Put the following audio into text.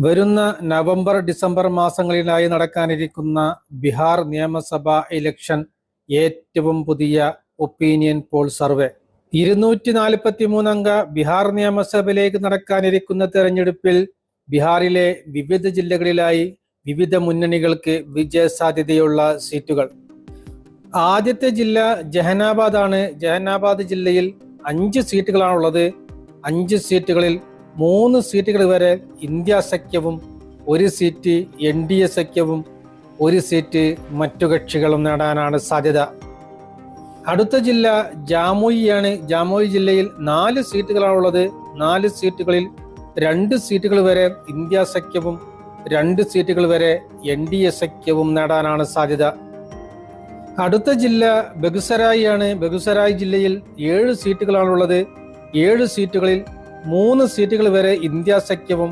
വരുന്ന November December മാസങ്ങളിലായി നടക്കാനിരിക്കുന്ന ബീഹാർ നിയമസഭാ ഇലക്ഷൻ ഏറ്റവും പുതിയ ഒപ്പീനിയൻ പോൾ സർവേ. ഇരുന്നൂറ്റി നാൽപ്പത്തി മൂന്നംഗ ബീഹാർ നിയമസഭയിലേക്ക് നടക്കാനിരിക്കുന്ന തെരഞ്ഞെടുപ്പിൽ ബീഹാറിലെ വിവിധ ജില്ലകളിലായി വിവിധ മുന്നണികൾക്ക് വിജയസാധ്യതയുള്ള സീറ്റുകൾ. ആദ്യത്തെ ജില്ല ജഹനാബാദ് ആണ്. ജഹനാബാദ് ജില്ലയിൽ അഞ്ച് സീറ്റുകളാണുള്ളത്. അഞ്ച് സീറ്റുകളിൽ മൂന്ന് സീറ്റുകൾ വരെ ഇന്ത്യ സഖ്യവും ഒരു സീറ്റ് എൻ ഡി എ സഖ്യവും ഒരു സീറ്റ് മറ്റു കക്ഷികളും നേടാനാണ് സാധ്യത. അടുത്ത ജില്ല ജാമുയിയാണ് ജാമുയി ജില്ലയിൽ നാല് സീറ്റുകളാണുള്ളത്. നാല് സീറ്റുകളിൽ രണ്ട് സീറ്റുകൾ വരെ ഇന്ത്യ സഖ്യവും രണ്ട് സീറ്റുകൾ വരെ എൻ ഡി എ സഖ്യവും നേടാനാണ് സാധ്യത. അടുത്ത ജില്ല ബഗുസരായി ആണ്. ബഗുസരായി ജില്ലയിൽ ഏഴ് സീറ്റുകളാണുള്ളത്. ഏഴ് സീറ്റുകളിൽ മൂന്ന് സീറ്റുകൾ വരെ ഇന്ത്യ സഖ്യവും